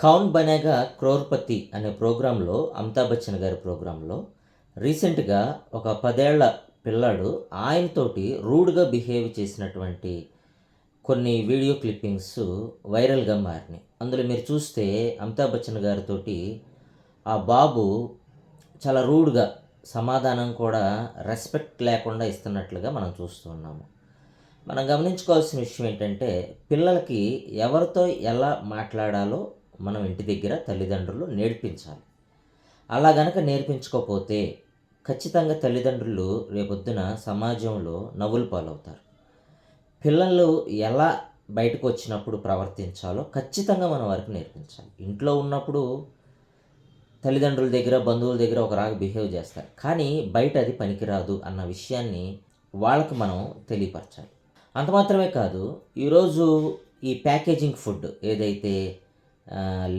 కౌన్ బనేగా క్రోర్పతి అనే ప్రోగ్రాంలో అమితాబ్ బచ్చన్ గారి ప్రోగ్రాంలో రీసెంట్గా ఒక పదేళ్ళ పిల్లాడు ఆయనతోటి రూడ్గా బిహేవ్ చేసినటువంటి కొన్ని వీడియో క్లిప్పింగ్స్ వైరల్గా మారినాయి. అందులో మీరు చూస్తే అమితాబ్ బచ్చన్ గారితోటి ఆ బాబు చాలా రూడ్గా సమాధానం కూడా రెస్పెక్ట్ లేకుండా ఇస్తున్నట్లుగా మనం చూస్తున్నాము మనం గమనించుకోవాల్సిన విషయం ఏంటంటే పిల్లలకి ఎవరితో ఎలా మాట్లాడాలో మనం ఇంటి దగ్గర తల్లిదండ్రులు నేర్పించాలి. అలా గనక నేర్పించుకోకపోతే ఖచ్చితంగా తల్లిదండ్రులు రేపొద్దున సమాజంలో నవ్వులు పాలవుతారు. పిల్లలు ఎలా బయటకు వచ్చినప్పుడు ప్రవర్తించాలో ఖచ్చితంగా మనం వారికి నేర్పించాలి. ఇంట్లో ఉన్నప్పుడు తల్లిదండ్రుల దగ్గర బంధువుల దగ్గర ఒక బిహేవ్ చేస్తారు. కానీ బయట అది పనికిరాదు అన్న విషయాన్ని వాళ్ళకి మనం తెలియపరచాలి. అంత మాత్రమే కాదు ఈరోజు ఈ ప్యాకేజింగ్ ఫుడ్ ఏదైతే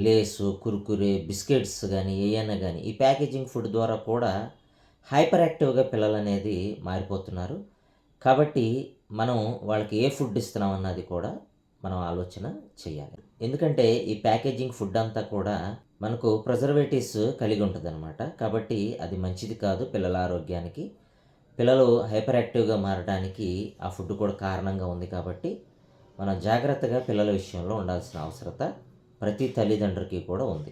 లేసు కుర్కురే బిస్కెట్స్ కానీ ఏయన్నా కానీ ఈ ప్యాకేజింగ్ ఫుడ్ ద్వారా కూడా హైపర్ యాక్టివ్గా పిల్లలు అనేది మారిపోతున్నారు. కాబట్టి మనం వాళ్ళకి ఏ ఫుడ్ ఇస్తున్నాం అన్నది కూడా మనం ఆలోచన చేయాలి. ఎందుకంటే ఈ ప్యాకేజింగ్ ఫుడ్ అంతా కూడా మనకు ప్రిజర్వేటివ్స్ కలిగి ఉంటుంది కాబట్టి అది మంచిది కాదు పిల్లల ఆరోగ్యానికి. పిల్లలు హైపర్ యాక్టివ్గా మారడానికి ఆ ఫుడ్ కూడా కారణంగా ఉంది కాబట్టి మనం జాగ్రత్తగా పిల్లల విషయంలో ఉండాల్సిన అవసరత ప్రతి తల్లిదండ్రులకి కూడా ఉంది.